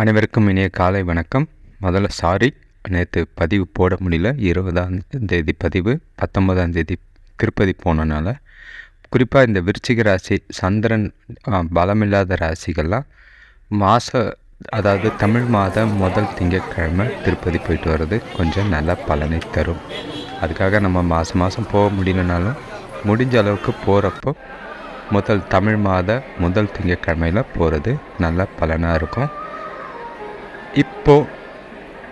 அனைவருக்கும் இனிய காலை வணக்கம். முதல்ல சாரி நேற்று பதிவு போட முடியல. இருபதாம் தேதி பதிவு பத்தொன்பதாம் தேதி திருப்பதி போனனால. குறிப்பாக இந்த விருச்சிக ராசி சந்திரன் பலமில்லாத ராசிகள்லாம் மாத அதாவது தமிழ் மாத முதல் திங்கட்கிழமை திருப்பதி போயிட்டு வர்றது கொஞ்சம் நல்ல பலனை தரும். அதுக்காக நம்ம மாதம் மாதம் போக முடியலனாலும் முடிஞ்ச அளவுக்கு போகிறப்போ முதல் தமிழ் மாத முதல் திங்கட்கிழமையில் போகிறது நல்ல பலனாக இருக்கும். இப்போது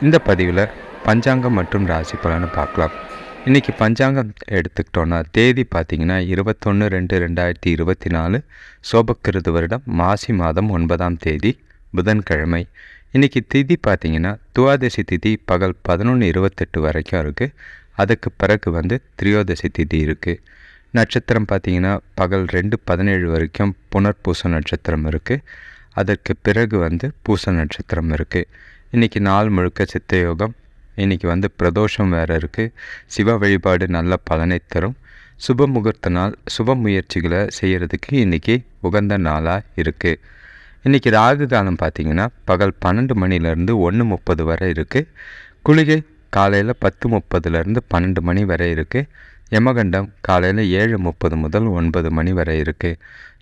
இந்த பதிவில் பஞ்சாங்கம் மற்றும் ராசி பலனை பார்க்கலாம். இன்றைக்கி பஞ்சாங்கம் எடுத்துக்கிட்டோன்னா தேதி பார்த்தீங்கன்னா இருபத்தொன்று ரெண்டு ரெண்டாயிரத்தி இருபத்தி நாலு சோபக்கிருது வருடம் மாசி மாதம் ஒன்பதாம் தேதி புதன்கிழமை. இன்றைக்கி திதி பார்த்திங்கன்னா துவாதசி திதி பகல் பதினொன்று இருபத்தெட்டு வரைக்கும் இருக்குது அதுக்கு பிறகு வந்து திரியோதசி திதி இருக்குது நட்சத்திரம் பார்த்தீங்கன்னா பகல் ரெண்டு பதினேழு வரைக்கும் புனர்பூச நட்சத்திரம் இருக்குது அதற்கு பிறகு வந்து பூச நட்சத்திரம் இருக்குது இன்றைக்கி நாள் முழுக்க சித்த யோகம் இன்றைக்கி வந்து பிரதோஷம் வேறு இருக்குது சிவ வழிபாடு நல்ல பலனை தரும். சுப முகூர்த்த நாள் சுப முயற்சிகளை செய்கிறதுக்கு இன்றைக்கி உகந்த நாளாக இருக்குது இன்றைக்கி ராகு காலம் பார்த்தீங்கன்னா பகல் பன்னெண்டு மணிலேருந்து ஒன்று முப்பது வரை இருக்குது குளிகை காலையில் பத்து முப்பதுலேருந்து பன்னெண்டு மணி வரை இருக்குது யமகண்டம் காலையில் ஏழு முப்பது முதல் ஒன்பது மணி வரை இருக்குது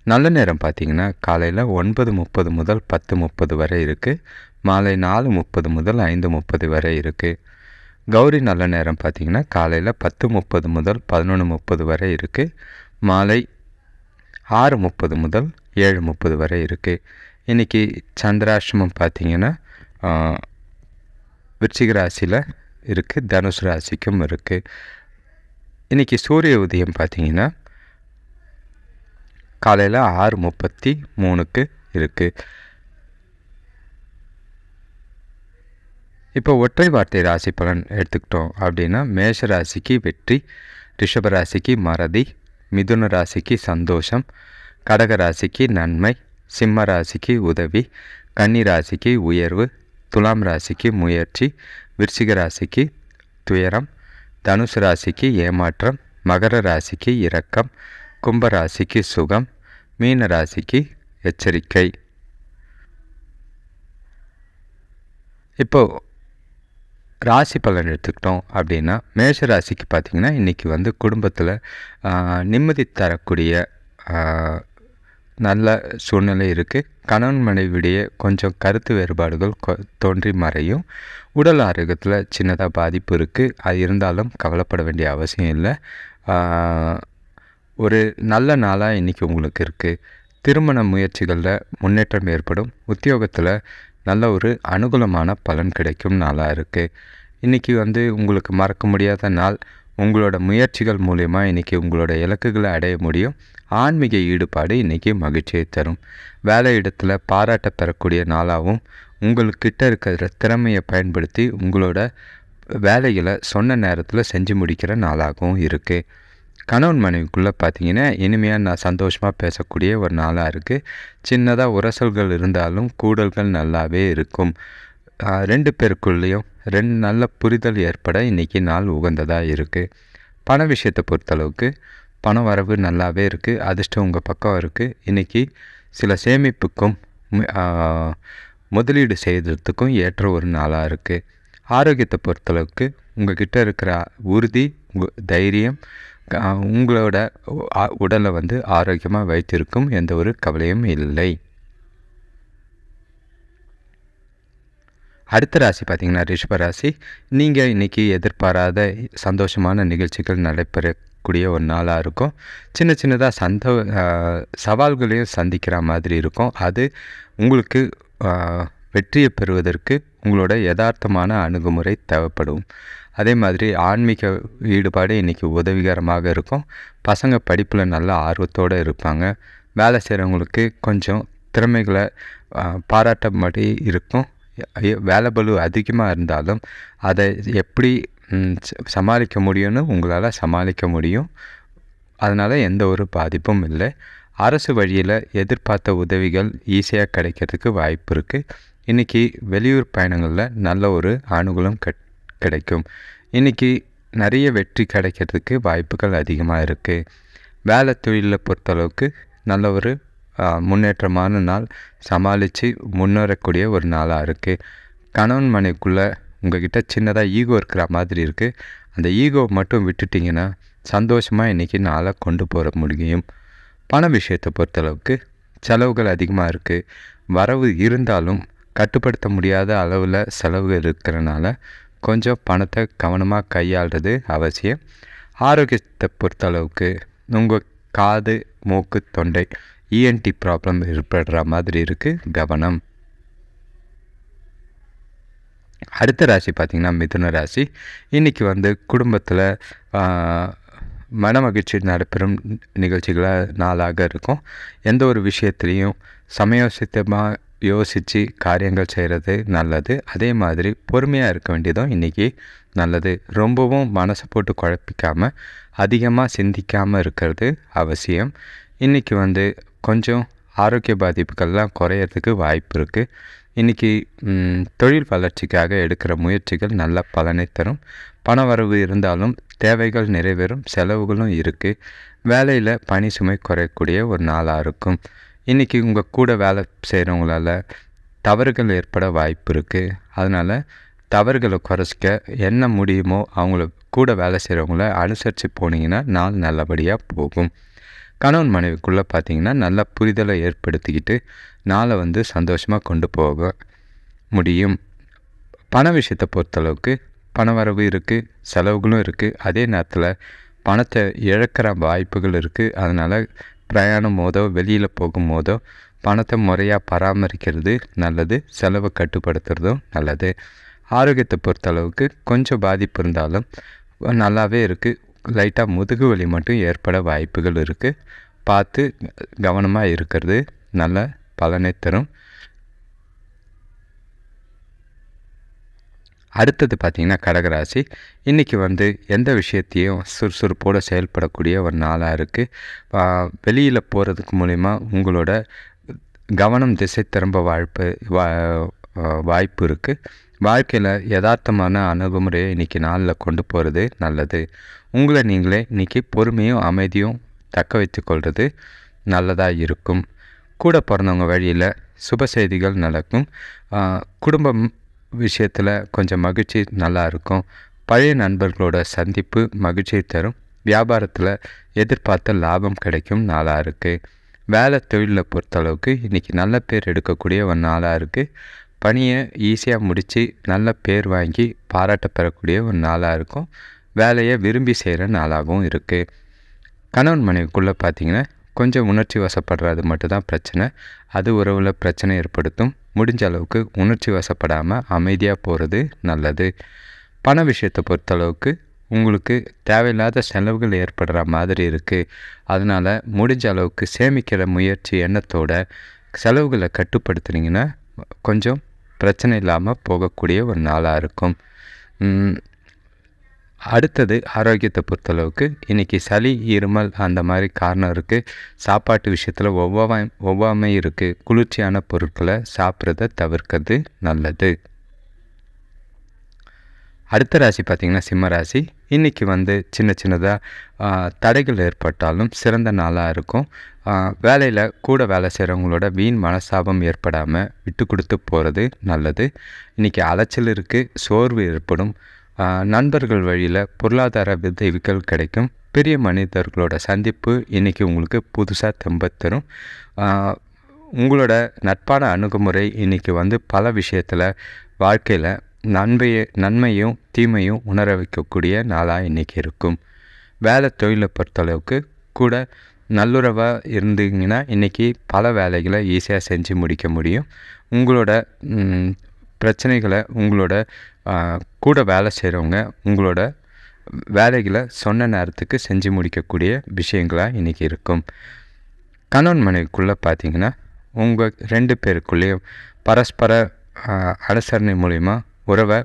நல்ல நேரம் பார்த்தீங்கன்னா காலையில் ஒன்பது முப்பது முதல் பத்து முப்பது வரை இருக்குது மாலை நாலு முப்பது முதல் ஐந்து முப்பது வரை இருக்குது கௌரி நல்ல நேரம் பார்த்தீங்கன்னா காலையில் பத்து முப்பது முதல் பதினொன்று முப்பது வரை இருக்குது மாலை ஆறு முப்பது முதல் ஏழு முப்பது வரை இருக்குது இன்றைக்கி சந்திராஷ்டமம் பார்த்திங்கன்னா விருச்சிக ராசியில் இருக்குது தனுசு ராசிக்கும் இருக்குது இன்றைக்கி சூரிய உதயம் பார்த்தீங்கன்னா காலையில் ஆறு முப்பத்தி மூணுக்கு இருக்குது இப்போ ஒற்றை வார்த்தை ராசி பலன் எடுத்துக்கிட்டோம் அப்படின்னா மேஷ ராசிக்கு வெற்றி ரிஷப ராசிக்கு மறதி மிதுன ராசிக்கு சந்தோஷம் கடக ராசிக்கு நன்மை சிம்ம ராசிக்கு உதவி கன்னி ராசிக்கு உயர்வு துலாம் ராசிக்கு முயற்சி விருச்சிக ராசிக்கு துயரம் தனுசு ராசிக்கு ஏமாற்றம் மகர ராசிக்கு இரக்கம் கும்பராசிக்கு சுகம் மீன ராசிக்கு எச்சரிக்கை. இப்போது ராசி பலன் எடுத்துக்கிட்டோம் அப்படின்னா மேஷ ராசிக்கு பார்த்திங்கன்னா இன்றைக்கி வந்து குடும்பத்தில் நிம்மதி தரக்கூடிய நல்ல சூழ்நிலை இருக்குது கணவன் மனைவியுடைய கொஞ்சம் கருத்து வேறுபாடுகள் கொ- தோன்றி மறையும். உடல் ஆரோக்கியத்தில் சின்னதாக பாதிப்பு இருக்குது அது இருந்தாலும் கவலைப்பட வேண்டிய அவசியம் இல்லை. ஒரு நல்ல நாளாக இன்றைக்கி உங்களுக்கு இருக்குது திருமண முயற்சிகளில் முன்னேற்றம் ஏற்படும். உத்தியோகத்தில் நல்ல ஒரு அனுகூலமான பலன் கிடைக்கும் நாளாக இருக்குது இன்றைக்கி வந்து உங்களுக்கு மறக்க முடியாத நாள். உங்களோட முயற்சிகள் மூலயமா இன்றைக்கி உங்களோட இலக்குகளை அடைய முடியும். ஆன்மீக ஈடுபாடு இன்றைக்கி மகிழ்ச்சியை தரும். வேலை இடத்துல பாராட்ட பெறக்கூடிய நாளாகவும் உங்கள்கிட்ட இருக்கிற திறமையை பயன்படுத்தி உங்களோட வேலைகளை சொன்ன நேரத்தில் செஞ்சு முடிக்கிற நாளாகவும் இருக்குது கணவன் மனைவிக்குள்ளே பார்த்தீங்கன்னா இனிமையாக நான் சந்தோஷமாக பேசக்கூடிய ஒரு நாளாக இருக்குது சின்னதாக உரசல்கள் இருந்தாலும் கூடல்கள் நல்லாவே இருக்கும். ரெண்டு பேருக்குள்ளேயும் ரெண்டு நல்ல புரிதல் ஏற்பட இன்றைக்கி நாள் உகந்ததாக இருக்குது பண விஷயத்தை பொறுத்தளவுக்கு பண வரவு நல்லாவே இருக்குது அதிர்ஷ்டம் உங்கள் பக்கம் இருக்குது இன்றைக்கி சில சேமிப்புக்கும் முதலீடு செய்கிறதுக்கும் ஏற்ற ஒரு நாளாக இருக்குது ஆரோக்கியத்தை பொறுத்தளவுக்கு உங்கள் கிட்டே இருக்கிற உறுதி உங்கள் தைரியம் உங்களோட உடலை வந்து ஆரோக்கியமாக வைத்திருக்கும் எந்த ஒரு கவலையும் இல்லை. அடுத்த ராசி பார்த்தீங்கன்னா ரிஷப ராசி நீங்கள் இன்றைக்கி எதிர்பாராத சந்தோஷமான நிகழ்ச்சிகள் நடைபெறக்கூடிய ஒரு நாளாக இருக்கும். சின்ன சின்னதாக சந்தோ சவால்களையும் சந்திக்கிற மாதிரி இருக்கும். அது உங்களுக்கு வெற்றியை பெறுவதற்கு உங்களோட யதார்த்தமான அணுகுமுறை தேவைப்படும். அதே மாதிரி ஆன்மீக ஈடுபாடு இன்றைக்கி உதவிகரமாக இருக்கும். பசங்க படிப்பில் நல்ல ஆர்வத்தோடு இருப்பாங்க. வேலை செய்கிறவங்களுக்கு கொஞ்சம் திறமைகளை பாராட்ட மாதிரி இருக்கும். வேலை பலு அதிகமாக இருந்தாலும் அதை எப்படி ச- சமாளிக்க முடியும்னு உங்களால் சமாளிக்க முடியும். அதனால் எந்த ஒரு பாதிப்பும் இல்லை. அரசு வழியில் எதிர்பார்த்த உதவிகள் ஈஸியாக கிடைக்கிறதுக்கு வாய்ப்பு இருக்குது இன்றைக்கி வெளியூர் பயணங்களில் நல்ல ஒரு அனுகூலம் கட் கிடைக்கும். இன்றைக்கி நிறைய வெற்றி கிடைக்கிறதுக்கு வாய்ப்புகள் அதிகமாக இருக்குது வேலை தொழிலில் பொறுத்தளவுக்கு நல்ல ஒரு முன்னேற்றமான நாள் சமாளித்து முன்னேறக்கூடிய ஒரு நாளாக இருக்குது கணவன் மனைக்குள்ளே உங்ககிட்ட சின்னதாக ஈகோ இருக்கிற மாதிரி இருக்குது அந்த ஈகோ மட்டும் விட்டுட்டிங்கன்னா சந்தோஷமாக இன்றைக்கி நாளை கொண்டு போகிற முடியும். பண விஷயத்தை பொறுத்தளவுக்கு செலவுகள் அதிகமாக இருக்குது வரவு இருந்தாலும் கட்டுப்படுத்த முடியாத அளவில் செலவுகள் இருக்கிறனால கொஞ்சம் பணத்தை கவனமாக கையாளுறது அவசியம். ஆரோக்கியத்தை பொறுத்தளவுக்கு உங்கள் காது மூக்கு தொண்டை இஎன்டி ப்ராப்ளம் ஏற்படுற மாதிரி இருக்குது கவனம். அடுத்த ராசி பார்த்திங்கன்னா மிதுன ராசி. இன்றைக்கி வந்து குடும்பத்தில் மன மகிழ்ச்சி நடைபெறும் நிகழ்ச்சிகளாக நாளாக இருக்கும். எந்த ஒரு விஷயத்துலேயும் சமயோசித்தமாக யோசித்து காரியங்கள் செய்கிறது நல்லது. அதே மாதிரி பொறுமையாக இருக்க வேண்டியதும் இன்றைக்கி நல்லது. ரொம்பவும் மனசை போட்டு குழப்பிக்காமல் அதிகமாக சிந்திக்காமல் இருக்கிறது அவசியம். இன்றைக்கி வந்து கொஞ்சம் ஆரோக்கிய பாதிப்புகள்லாம் குறையிறதுக்கு வாய்ப்பு இருக்குது இன்றைக்கி தொழில் வளர்ச்சிக்காக எடுக்கிற முயற்சிகள் நல்ல பலனை தரும். பண வரவு இருந்தாலும் தேவைகள் நிறைவேறும் செலவுகளும் இருக்குது வேலையில் பணி சுமை குறையக்கூடிய ஒரு நாளாக இருக்கும். இன்றைக்கி உங்கள் கூட வேலை செய்கிறவங்களால தவறுகள் ஏற்பட வாய்ப்பு இருக்குது அதனால் தவறுகளை குறைச்சிக்க என்ன முடியுமோ அவங்கள கூட வேலை செய்கிறவங்கள அனுசரித்து போனீங்கன்னா நாள் நல்லபடியாக போகும். கணவன் மனைவிக்குள்ளே பார்த்தீங்கன்னா நல்ல புரிதலை ஏற்படுத்திக்கிட்டு நாளை வந்து சந்தோஷமாக கொண்டு போக முடியும். பண விஷயத்தை பொறுத்தளவுக்கு பண வரவு இருக்குது செலவுகளும் இருக்குது அதே நேரத்தில் பணத்தை இழக்கிற வாய்ப்புகள் இருக்குது அதனால் பிரயாணம் போதோ வெளியில் போகும் போதோ பணத்தை முறையாக பராமரிக்கிறது நல்லது செலவை கட்டுப்படுத்துறதும் நல்லது. ஆரோக்கியத்தை பொறுத்தளவுக்கு கொஞ்சம் பாதிப்பு இருந்தாலும் நல்லாவே இருக்குது லைட்டாக முதுகு வலி மட்டும் ஏற்பட வாய்ப்புகள் இருக்குது பார்த்து கவனமாக இருக்கிறது நல்ல பலனை தரும். அடுத்தது பார்த்திங்கன்னா கடகராசி. இன்றைக்கி வந்து எந்த விஷயத்தையும் சுறுசுறுப்போடு செயல்படக்கூடிய ஒரு நாளாக இருக்குது வெளியில் போகிறதுக்கு மூலிமா உங்களோட கவனம் திசை திரும்ப வாழ்ப்பு வா வாய்ப்பு இருக்குது வாழ்க்கையில் யதார்த்தமான அணுகுமுறையை இன்றைக்கி நாளில் கொண்டு போகிறது நல்லது. உங்களை நீங்களே இன்றைக்கி பொறுமையும் அமைதியும் தக்க வைத்து கொள்வது நல்லதாக இருக்கும். கூட பிறந்தவங்க வழியில் சுப செய்திகள் நடக்கும். குடும்பம் விஷயத்தில் கொஞ்சம் மகிழ்ச்சி நல்லாயிருக்கும் பழைய நண்பர்களோட சந்திப்பு மகிழ்ச்சியை தரும். வியாபாரத்தில் எதிர்பார்த்த லாபம் கிடைக்கும் நாளாக இருக்குது வேலை தொழிலில் பொறுத்தளவுக்கு இன்றைக்கி நல்ல பேர் எடுக்கக்கூடிய ஒரு நாளாக இருக்குது பணியை ஈஸியாக முடித்து நல்ல பேர் வாங்கி பாராட்ட பெறக்கூடிய ஒரு நாளாக இருக்கும். வேலையை விரும்பி செய்கிற நாளாகவும் இருக்குது கணவன் மனைவிக்குள்ளே பார்த்திங்கன்னா கொஞ்சம் உணர்ச்சி வசப்படுறது மட்டும்தான் பிரச்சனை. அது உறவில் பிரச்சனை ஏற்படுத்தும். முடிஞ்ச அளவுக்கு உணர்ச்சி வசப்படாமல் அமைதியாக போகிறது நல்லது. பண விஷயத்தை பொறுத்தளவுக்கு உங்களுக்கு தேவையில்லாத செலவுகள் ஏற்படுற மாதிரி இருக்குது அதனால் முடிஞ்ச அளவுக்கு சேமிக்கிற முயற்சி எண்ணத்தோட செலவுகளை கட்டுப்படுத்துனீங்கன்னா கொஞ்சம் பிரச்சனை இல்லாமல் போகக்கூடிய ஒரு நாளாக இருக்கும். அடுத்தது ஆரோக்கியத்தை பொறுத்தளவுக்கு இன்றைக்கி சளி இருமல் அந்த மாதிரி காரணம் இருக்குது சாப்பாட்டு விஷயத்தில் ஒவ்வாமை ஒவ்வாமை இருக்குது குளிர்ச்சியான பொருட்களை சாப்பிட்றத தவிர்க்கிறது நல்லது. அடுத்த ராசி பார்த்திங்கன்னா சிம்ம ராசி. இன்றைக்கி வந்து சின்ன சின்னதாக தடைகள் ஏற்பட்டாலும் சிறந்த நாளாக இருக்கும். வேலையில் கூட வேலை செய்கிறவங்களோட வீண் மனசாபம் ஏற்படாமல் விட்டு கொடுத்து போகிறது நல்லது. இன்றைக்கி அலைச்சல் இருக்குது சோர்வு ஏற்படும். நண்பர்கள் வழியில் பொருளாதார உதவிகள் கிடைக்கும். பெரிய மனிதர்களோட சந்திப்பு இன்றைக்கி உங்களுக்கு புதுசாக தெம்பத்தரும் உங்களோட நட்பான அணுகுமுறை இன்றைக்கி வந்து பல விஷயத்தில் வாழ்க்கையில் நன்மையை நன்மையும் தீமையும் உணர வைக்கக்கூடிய நாளாக இன்றைக்கி இருக்கும். வேலை தொழிலை பொறுத்தளவுக்கு கூட நல்லுறவாக இருந்தீங்கன்னா இன்றைக்கி பல வேலைகளை ஈஸியாக செஞ்சு முடிக்க முடியும். உங்களோட பிரச்சனைகளை உங்களோட கூட வேலை செய்கிறவங்க உங்களோட வேலைகளை சொன்ன நேரத்துக்கு செஞ்சு முடிக்கக்கூடிய விஷயங்களாக இன்றைக்கி இருக்கும். கணவன் மனைவிக்குள்ளே பார்த்தீங்கன்னா உங்கள் ரெண்டு பேருக்குள்ளேயும் பரஸ்பர அனுசரணை மூலிமா உறவை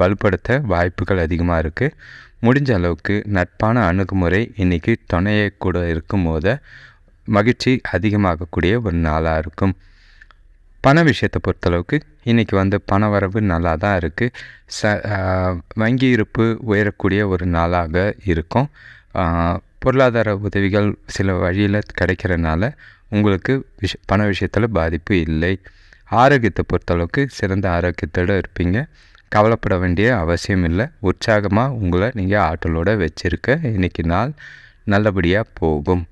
வலுப்படுத்த வாய்ப்புகள் அதிகமாக இருக்குது முடிஞ்ச அளவுக்கு நட்பான அணுகுமுறை இன்றைக்கி துணையை கூட இருக்கும் போது மகிழ்ச்சி அதிகமாகக்கூடிய ஒரு நாளாக இருக்கும். பண விஷயத்தை பொறுத்தளவுக்கு இன்றைக்கி வந்து பண வரவு நல்லா தான் இருக்குது ச வங்கி இருப்பு உயரக்கூடிய ஒரு நாளாக இருக்கும். பொருளாதார உதவிகள் சில வழியில் கிடைக்கிறனால உங்களுக்கு விஷ பண விஷயத்தில் பாதிப்பு இல்லை. ஆரோக்கியத்தை பொறுத்தளவுக்கு சிறந்த ஆரோக்கியத்தோடு இருப்பீங்க. கவலைப்பட வேண்டிய அவசியம் இல்லை. உற்சாகமாக உங்களை நீங்கள் ஆற்றலோடு வச்சுருக்க இன்றைக்கி நாள் நல்லபடியாக போகும்.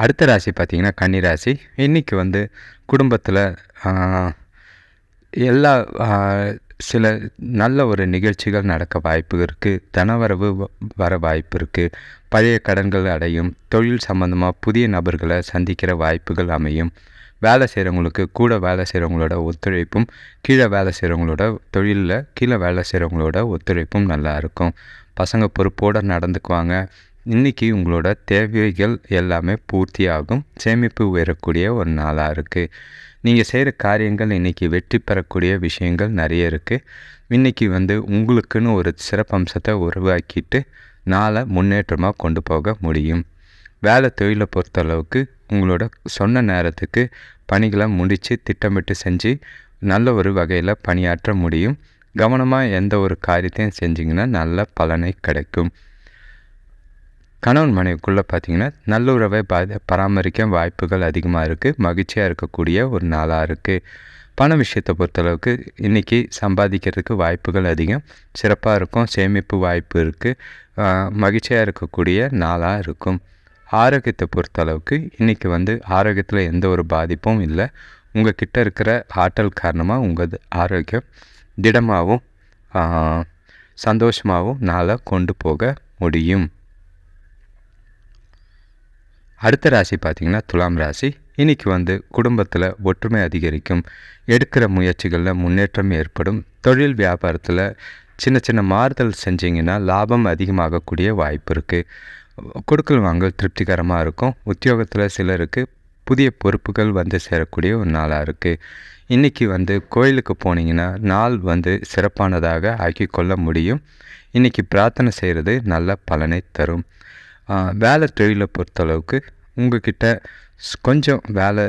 அடுத்த ராசி பார்த்திங்கன்னா கன்னிராசி. இன்றைக்கி வந்து குடும்பத்தில் எல்லா சில நல்ல ஒரு நிகழ்ச்சிகள் நடக்க வாய்ப்பு இருக்குது தனவரவு வர வாய்ப்பு இருக்குது பழைய கடன்கள் அடையும். தொழில் சம்மந்தமாக புதிய நபர்களை சந்திக்கிற வாய்ப்புகள் அமையும். வேலை செய்கிறவங்களுக்கு கூட வேலை செய்கிறவங்களோட ஒத்துழைப்பும் கீழே வேலை செய்கிறவங்களோட தொழிலில் கீழே வேலை செய்கிறவங்களோட ஒத்துழைப்பும் நல்லா இருக்கும். பசங்க பொறுப்போடு நடந்துக்குவாங்க. இன்றைக்கி உங்களோட தேவைகள் எல்லாமே பூர்த்தியாகும். சேமிப்பு உயரக்கூடிய ஒரு நாளாக இருக்குது நீங்கள் செய்கிற காரியங்கள் இன்றைக்கி வெற்றி பெறக்கூடிய விஷயங்கள் நிறைய இருக்குது இன்றைக்கி வந்து உங்களுக்குன்னு ஒரு சிறப்பம்சத்தை உருவாக்கிட்டு நாளை முன்னேற்றமாக கொண்டு போக முடியும். வேலை தொழிலை பொறுத்தளவுக்கு உங்களோட சொன்ன நேரத்துக்கு பணிகளை முடித்து திட்டமிட்டு செஞ்சு நல்ல ஒரு வகையில் பணியாற்ற முடியும். கவனமாக எந்த ஒரு காரியத்தையும் செஞ்சிங்கன்னா நல்ல பலனை கிடைக்கும். கணவன் மனைவிக்குள்ளே பார்த்தீங்கன்னா நல்லுறவை பா பராமரிக்க வாய்ப்புகள் அதிகமாக இருக்குது மகிழ்ச்சியாக இருக்கக்கூடிய ஒரு நாளாக இருக்குது பண விஷயத்தை பொறுத்தளவுக்கு இன்றைக்கி சம்பாதிக்கிறதுக்கு வாய்ப்புகள் அதிகம். சிறப்பாக இருக்கும். சேமிப்பு வாய்ப்பு இருக்குது மகிழ்ச்சியாக இருக்கக்கூடிய நாளாக இருக்கும். ஆரோக்கியத்தை பொறுத்தளவுக்கு இன்றைக்கி வந்து ஆரோக்கியத்தில் எந்த ஒரு பாதிப்பும் இல்லை. உங்கள் கிட்டே இருக்கிற ஆற்றல் காரணமாக உங்கள் ஆரோக்கியம் திடமாகவும் சந்தோஷமாகவும் நாளை கொண்டு போக முடியும். அடுத்த ராசி பார்த்திங்கன்னா துலாம் ராசி. இன்றைக்கி வந்து குடும்பத்தில் ஒற்றுமை அதிகரிக்கும். எடுக்கிற முயற்சிகளில் முன்னேற்றம் ஏற்படும். தொழில் வியாபாரத்தில் சின்ன சின்ன மாறுதல் செஞ்சிங்கன்னா லாபம் அதிகமாகக்கூடிய வாய்ப்பு இருக்குது கொடுக்கல் வாங்கல் திருப்திகரமாக இருக்கும். உத்தியோகத்தில் சிலருக்கு புதிய பொறுப்புகள் வந்து சேரக்கூடிய ஒரு நாளாக இருக்குது இன்றைக்கி வந்து கோயிலுக்கு போனீங்கன்னா நாள் வந்து சிறப்பானதாக ஆக்கி கொள்ள முடியும். இன்றைக்கி பிரார்த்தனை செய்கிறது நல்ல பலனை தரும். வேலை தொழிலை பொறுத்தளவுக்கு உங்கள்கிட்ட கொஞ்சம் வேலை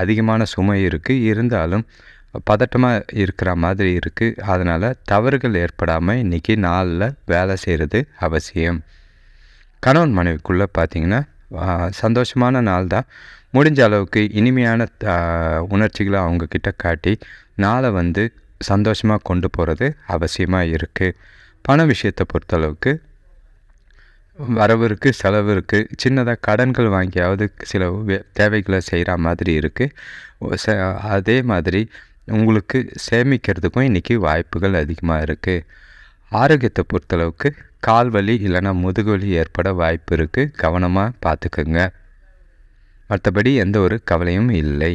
அதிகமான சுமை இருக்குது இருந்தாலும் பதட்டமாக இருக்கிற மாதிரி இருக்குது அதனால் தவறுகள் ஏற்படாமல் இன்றைக்கி நாளில் வேலை செய்கிறது அவசியம். கணவன் மனைவிக்குள்ளே பார்த்திங்கன்னா சந்தோஷமான நாள் தான். முடிஞ்ச அளவுக்கு இனிமையான உணர்ச்சிகளை அவங்கக்கிட்ட காட்டி நாளை வந்து சந்தோஷமாக கொண்டு போகிறது அவசியமாக இருக்குது பண விஷயத்தை பொறுத்தளவுக்கு வரவு இருக்குது செலவு இருக்குது சின்னதாக கடன்கள் வாங்கியாவது சில தேவைகளை செய்கிற மாதிரி இருக்குது அதே மாதிரி உங்களுக்கு சேமிக்கிறதுக்கும் இன்றைக்கி வாய்ப்புகள் அதிகமாக இருக்குது ஆரோக்கியத்தை பொறுத்தளவுக்கு கால் வலி இல்லைன்னா முதுகுவலி ஏற்பட வாய்ப்பு இருக்குது கவனமாக பார்த்துக்குங்க மற்றபடி எந்த ஒரு கவலையும் இல்லை.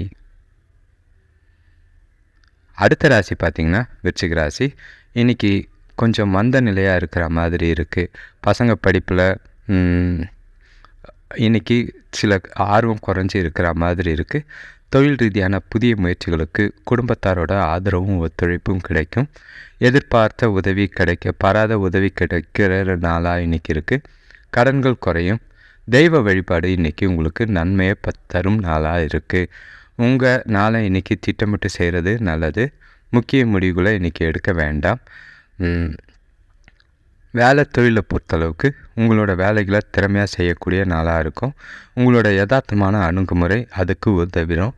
அடுத்த ராசி பார்த்திங்கன்னா விருச்சிக ராசி. இன்றைக்கி கொஞ்சம் மந்த நிலையாக இருக்கிற மாதிரி இருக்குது பசங்க படிப்பில் இன்றைக்கி சில ஆர்வம் குறைஞ்சி இருக்கிற மாதிரி இருக்குது தொழில் ரீதியான புதிய முயற்சிகளுக்கு குடும்பத்தாரோட ஆதரவும் ஒத்துழைப்பும் கிடைக்கும். எதிர்பார்த்த உதவி கிடைக்க பராத உதவி கிடைக்கிற நாளாக இன்றைக்கி இருக்குது கடன்கள் குறையும். தெய்வ வழிபாடு இன்றைக்கி உங்களுக்கு நன்மையை தரும் நாளாக இருக்குது உங்கள் நாளை இன்றைக்கி திட்டமிட்டு செய்கிறது நல்லது. முக்கிய முடிவுகளை இன்றைக்கி எடுக்க வேண்டாம். வேலை தொழிலை பொறுத்தளவுக்கு உங்களோட வேலைகளை திறமையாக செய்யக்கூடிய நாளாக இருக்கும். உங்களோட யதார்த்தமான அணுகுமுறை அதுக்கு உதவிடும்.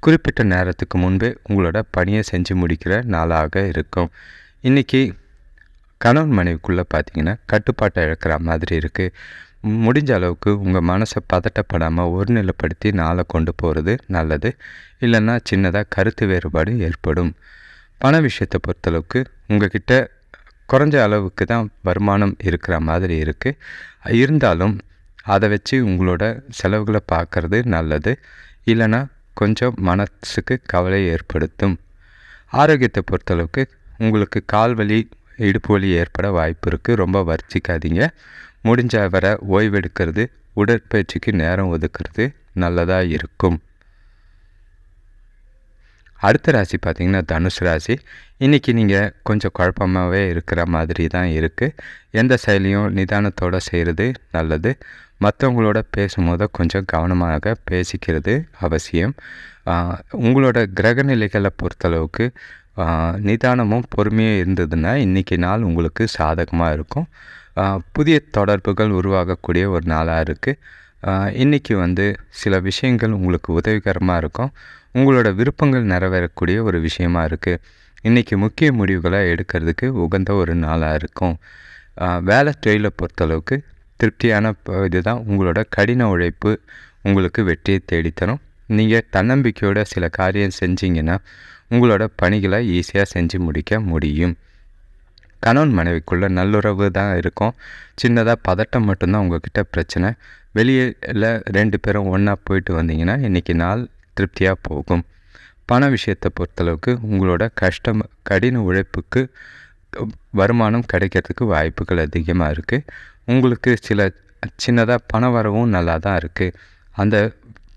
குறிப்பிட்ட நேரத்துக்கு முன்பே உங்களோட பணியை செஞ்சு முடிக்கிற நாளாக இருக்கும். இன்றைக்கி கணவன் மனைவிக்குள்ளே பார்த்தீங்கன்னா கட்டுப்பாட்டை இழக்கிற மாதிரி இருக்குது முடிஞ்ச அளவுக்கு உங்கள் மனசை பதட்டப்படாமல் ஒருநிலைப்படுத்தி நாளை கொண்டு போகிறது நல்லது. இல்லைன்னா சின்னதாக கருத்து வேறுபாடு ஏற்படும். பண விஷயத்தை பொறுத்தளவுக்கு உங்ககிட்ட குறைஞ்ச அளவுக்கு தான் வருமானம் இருக்கிற மாதிரி இருக்குது இருந்தாலும் அதை வச்சு உங்களோட செலவுகளை பார்க்குறது நல்லது. இல்லைன்னா கொஞ்சம் மனசுக்கு கவலை ஏற்படுத்தும். ஆரோக்கியத்தை பொறுத்தளவுக்கு உங்களுக்கு கால் வலி இடுப்பு வலி ஏற்பட வாய்ப்பு இருக்குது ரொம்ப வர்ச்சிக்காதீங்க முடிஞ்ச வரை ஓய்வெடுக்கிறது உடற்பயிற்சிக்கு நேரம் ஒதுக்கிறது நல்லதாக இருக்கும். அடுத்த ராசி பார்த்திங்கன்னா தனுஷ் ராசி. இன்றைக்கி நீங்கள் கொஞ்சம் குழப்பமாகவே இருக்கிற மாதிரி தான் இருக்குது எந்த செயலையும் நிதானத்தோடு செய்கிறது நல்லது. மற்றவங்களோட பேசும்போது கொஞ்சம் கவனமாக பேசிக்கிறது அவசியம். உங்களோட கிரக நிலைகளை பொறுத்தளவுக்கு நிதானமும் பொறுமையும் இருந்ததுன்னா இன்றைக்கி நாள் உங்களுக்கு சாதகமாக இருக்கும். புதிய தொடர்புகள் உருவாகக்கூடிய ஒரு நாளாக இருக்குது இன்றைக்கி வந்து சில விஷயங்கள் உங்களுக்கு உதவிகரமாக இருக்கும். உங்களோட விருப்பங்கள் நிறைவேறக்கூடிய ஒரு விஷயமா இருக்குது இன்றைக்கி முக்கிய முடிவுகளை எடுக்கிறதுக்கு உகந்த ஒரு நாளாக இருக்கும். வேலை தொழிலை பொறுத்தளவுக்கு திருப்தியான இதுதான் உங்களோட கடின உழைப்பு உங்களுக்கு வெற்றியை தேடித்தரும். நீங்கள் தன்னம்பிக்கையோட சில காரியம் செஞ்சீங்கன்னா உங்களோட பணிகளை ஈஸியாக செஞ்சு முடிக்க முடியும். கணவன் மனைவிக்குள்ளே நல்லுறவு தான் இருக்கும். சின்னதாக பதட்டம் மட்டும்தான் உங்ககிட்ட பிரச்சனை. வெளியில் ரெண்டு பேரும் ஒன்றா போயிட்டு வந்தீங்கன்னா இன்றைக்கி நாள் திருப்தியாக போகும். பண விஷயத்தை பொறுத்தளவுக்கு உங்களோட கஷ்டம் கடின உழைப்புக்கு வருமானம் கிடைக்கிறதுக்கு வாய்ப்புகள் அதிகமாக இருக்குது உங்களுக்கு சில சின்னதாக பண வரவும் நல்லா தான் இருக்குது அந்த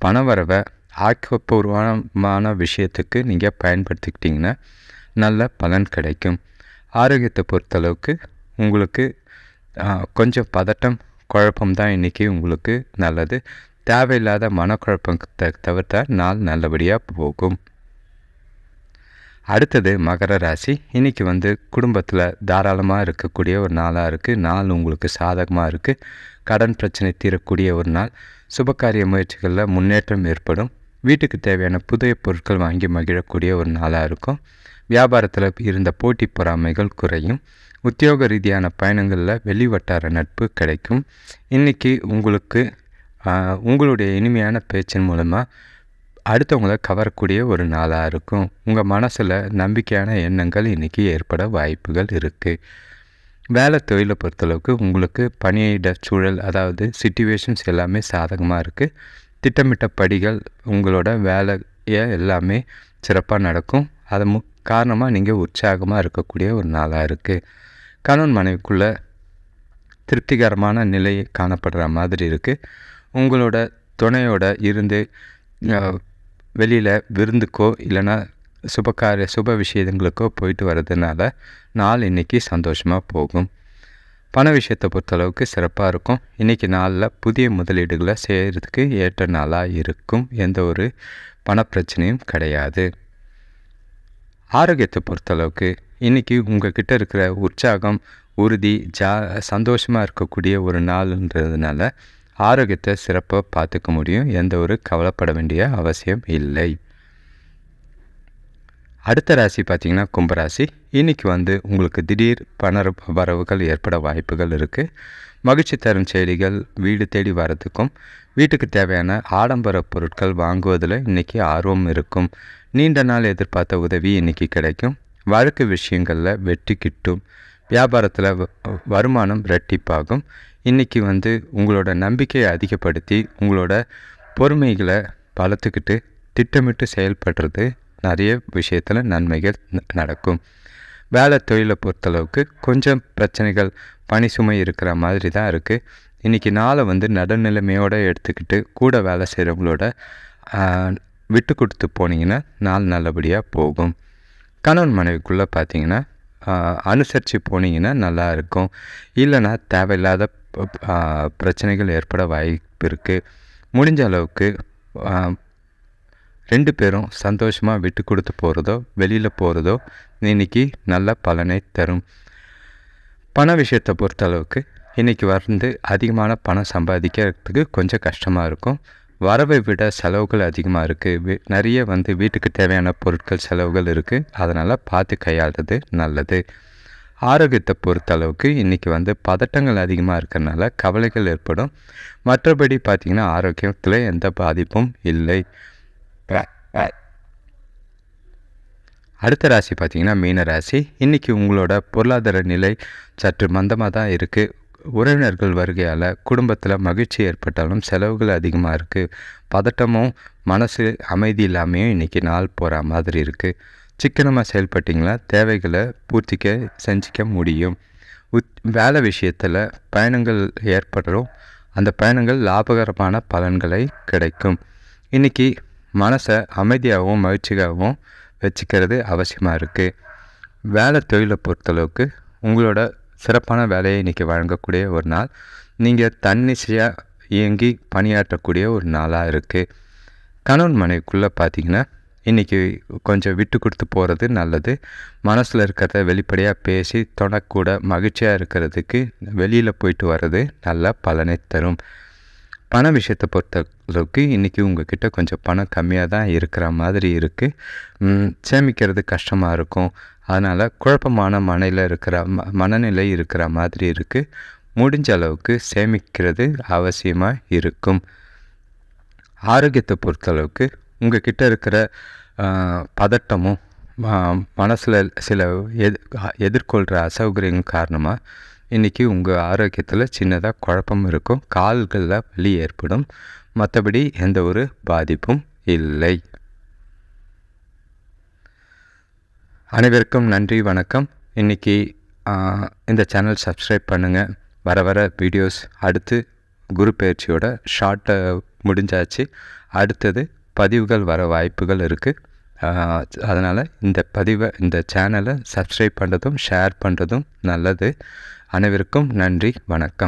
பண வரவை ஆக்கப்பூர்வமான விஷயத்துக்கு நீங்கள் பயன்படுத்திக்கிட்டிங்கன்னா நல்ல பலன் கிடைக்கும். ஆரோக்கியத்தை பொறுத்தளவுக்கு உங்களுக்கு கொஞ்சம் பதட்டம் குழப்பம் தான் இன்றைக்கி உங்களுக்கு நல்லது. தேவையில்லாத மனக்குழப்பத்தை தவிர்த்த நாள் நல்லபடியாக போகும். அடுத்தது மகர ராசி. இன்றைக்கி வந்து குடும்பத்தில் தாராளமாக இருக்கக்கூடிய ஒரு நாளாக இருக்குது நாள் உங்களுக்கு சாதகமாக இருக்குது கடன் பிரச்சனை தீரக்கூடிய ஒரு நாள். சுபகாரிய முயற்சிகளில் முன்னேற்றம் ஏற்படும். வீட்டுக்கு தேவையான புதிய பொருட்கள் வாங்கி மகிழக்கூடிய ஒரு நாளாக இருக்கும். வியாபாரத்தில் இருந்த போட்டி பொறாமைகள் குறையும். உத்தியோக ரீதியான பயணங்களில் வெளிவட்டார நட்பு கிடைக்கும். இன்றைக்கி உங்களுக்கு உங்களுடைய இனிமையான பேச்சின் மூலமாக அடுத்தவங்கள கவரக்கூடிய ஒரு நாளாக இருக்கும். உங்கள் மனசில் நம்பிக்கையான எண்ணங்கள் இன்றைக்கி ஏற்பட வாய்ப்புகள் இருக்குது வேலை தொழிலை பொறுத்தளவுக்கு உங்களுக்கு பணியிட சூழல் அதாவது சுச்சுவேஷன்ஸ் எல்லாமே சாதகமாக இருக்குது திட்டமிட்ட படிகள் உங்களோட வேலையை எல்லாமே சிறப்பாக நடக்கும். அது மு காரணமாக நீங்கள் உற்சாகமாக இருக்கக்கூடிய ஒரு நாளாக இருக்குது கணவன் மனைவிக்குள்ளே திருப்திகரமான நிலை காணப்படுற மாதிரி இருக்குது உங்களோட துணையோட இருந்து வெளியில் விருந்துக்கோ இல்லைன்னா சுபகாரிய சுப விஷயங்களுக்கோ போயிட்டு வர்றதுனால நாள் இன்றைக்கி சந்தோஷமாக போகும். பண விஷயத்தை பொறுத்தளவுக்கு சிறப்பாக இருக்கும். இன்றைக்கி நாளில் புதிய முதலீடுகளை செய்கிறதுக்கு ஏற்ற நாளாக இருக்கும். எந்த ஒரு பணப்பிரச்சனையும் கிடையாது. ஆரோக்கியத்தை பொறுத்தளவுக்கு இன்றைக்கி உங்கள் கிட்டே இருக்கிற உற்சாகம் உறுதி ஜா சந்தோஷமாக இருக்கக்கூடிய ஒரு நாள்ன்றதுனால ஆரோக்கியத்தை சிறப்பாக பார்த்துக்க முடியும். எந்த ஒரு கவலைப்பட வேண்டிய அவசியம் இல்லை. அடுத்த ராசி பார்த்திங்கன்னா கும்பராசி இன்றைக்கி வந்து உங்களுக்கு திடீர் பண வரவுகள் ஏற்பட வாய்ப்புகள் இருக்குது மகிழ்ச்சி தரும் செய்திகள் வீடு தேடி வரதுக்கும் வீட்டுக்கு தேவையான ஆடம்பர பொருட்கள் வாங்குவதில் இன்றைக்கி ஆர்வம் இருக்கும். நீண்ட நாள் எதிர்பார்த்த உதவி இன்றைக்கி கிடைக்கும். வழக்கு விஷயங்களில் வெற்றி கிட்டும். வியாபாரத்தில் வருமானம் ரெட்டிப்பாகும் இன்றைக்கி வந்து உங்களோட நம்பிக்கையை அதிகப்படுத்தி உங்களோட பொறுமைகளை வளர்த்துக்கிட்டு திட்டமிட்டு செயல்படுறது நிறைய விஷயத்தில் நன்மைகள் நடக்கும். வேலை தொழிலை பொறுத்தளவுக்கு கொஞ்சம் பிரச்சனைகள் பணி சுமை இருக்கிற மாதிரி தான் இருக்குது இன்றைக்கி நாளை வந்து நடுநிலைமையோடு எடுத்துக்கிட்டு கூட வேலை செய்கிறவங்களோட விட்டு கொடுத்து போனீங்கன்னா நாள் நல்லபடியாக போகும். கணவன் மனைவிக்குள்ளே பார்த்தீங்கன்னா அனுசரித்து போனீங்கன்னா நல்லா இருக்கும். இல்லைன்னா தேவையில்லாத பிரச்சனைகள் ஏற்பட வாய்ப்பு இருக்குது முடிஞ்ச அளவுக்கு ரெண்டு பேரும் சந்தோஷமாக விட்டு கொடுத்து போகிறதோ வெளியில் போகிறதோ இன்றைக்கி நல்ல பலனை தரும். பண விஷயத்தை பொறுத்தளவுக்கு இன்றைக்கி வந்து அதிகமான பணம் சம்பாதிக்கிறதுக்கு கொஞ்சம் கஷ்டமாக இருக்கும். வரவை விட செலவுகள் அதிகமாக இருக்குது நிறைய வந்து வீட்டுக்கு தேவையான பொருட்கள் செலவுகள் இருக்குது அதனால் பார்த்து கையாளுறது நல்லது. ஆரோக்கியத்தை பொறுத்தளவுக்கு இன்றைக்கி வந்து பதட்டங்கள் அதிகமாக இருக்கிறனால கவலைகள் ஏற்படும். மற்றபடி பார்த்திங்கன்னா ஆரோக்கியத்தில் எந்த பாதிப்பும் இல்லை. அடுத்த ராசி பார்த்திங்கன்னா மீன ராசி. இன்றைக்கி உங்களோட பொருளாதார நிலை சற்று மந்தமாக தான் இருக்குது உறவினர்கள் வருகையால் குடும்பத்தில் மகிழ்ச்சி ஏற்பட்டாலும் செலவுகள் அதிகமாக இருக்குது பதட்டமும் மனசு அமைதி இல்லாமையும் இன்றைக்கி நாள் போகிற மாதிரி இருக்குது சிக்கனமாக செயல்பட்டிங்கன்னா தேவைகளை பூர்த்திக்க செஞ்சிக்க முடியும். உத் வேலை விஷயத்தில் பயணங்கள் ஏற்படுறோம். அந்த பயணங்கள் லாபகரமான பலன்களை கிடைக்கும். இன்றைக்கி மனசை அமைதியாகவும் மகிழ்ச்சியாகவும் வச்சுக்கிறது அவசியமாக இருக்குது வேலை தொழிலை பொறுத்தளவுக்கு உங்களோட சிறப்பான வேலையை இன்றைக்கி வழங்கக்கூடிய ஒரு நாள். நீங்கள் தன்னிச்சையாக இயங்கி பணியாற்றக்கூடிய ஒரு நாளாக இருக்குது கணவன் மனைவிக்குள்ளே பார்த்தீங்கன்னா இன்றைக்கி கொஞ்சம் விட்டு கொடுத்து போகிறது நல்லது. மனசில் இருக்கிறத வெளிப்படையாக பேசி தொணக்கூட மகிழ்ச்சியாக இருக்கிறதுக்கு வெளியில் போயிட்டு வர்றது நல்ல பலனை தரும். பண விஷயத்தை பொறுத்த அளவுக்கு இன்றைக்கி உங்ககிட்ட கொஞ்சம் பணம் கம்மியாக தான் இருக்கிற மாதிரி இருக்குது சேமிக்கிறது கஷ்டமாக இருக்கும். அதனால் குழப்பமான மனையில் இருக்கிற ம மனநிலை இருக்கிற மாதிரி இருக்குது முடிஞ்ச அளவுக்கு சேமிக்கிறது அவசியமாக இருக்கும். ஆரோக்கியத்தை பொறுத்தளவுக்கு உங்கள் கிட்ட இருக்கிற பதட்டமும் மனசில் சில எது எதிர்கொள்கிற அசௌகரியம் காரணமாக இன்றைக்கி உங்கள் ஆரோக்கியத்தில் சின்னதாக குழப்பம் இருக்கும். கால்களில் வலி ஏற்படும். மற்றபடி எந்த ஒரு பாதிப்பும் இல்லை. அனைவருக்கும் நன்றி வணக்கம். இன்றைக்கி இந்த சேனல் சப்ஸ்கிரைப் பண்ணுங்கள் வர வர வீடியோஸ் அடுத்து குரு பயிற்சியோட ஷார்ட்டை முடிஞ்சாச்சு. அடுத்தது பதிவுகள் வர வாய்ப்புகள் இருக்குது அதனால் இந்த பதிவை இந்த சேனலை சப்ஸ்கிரைப் பண்ணுறதும் ஷேர் பண்ணுறதும் நல்லது. அனைவருக்கும் நன்றி வணக்கம்.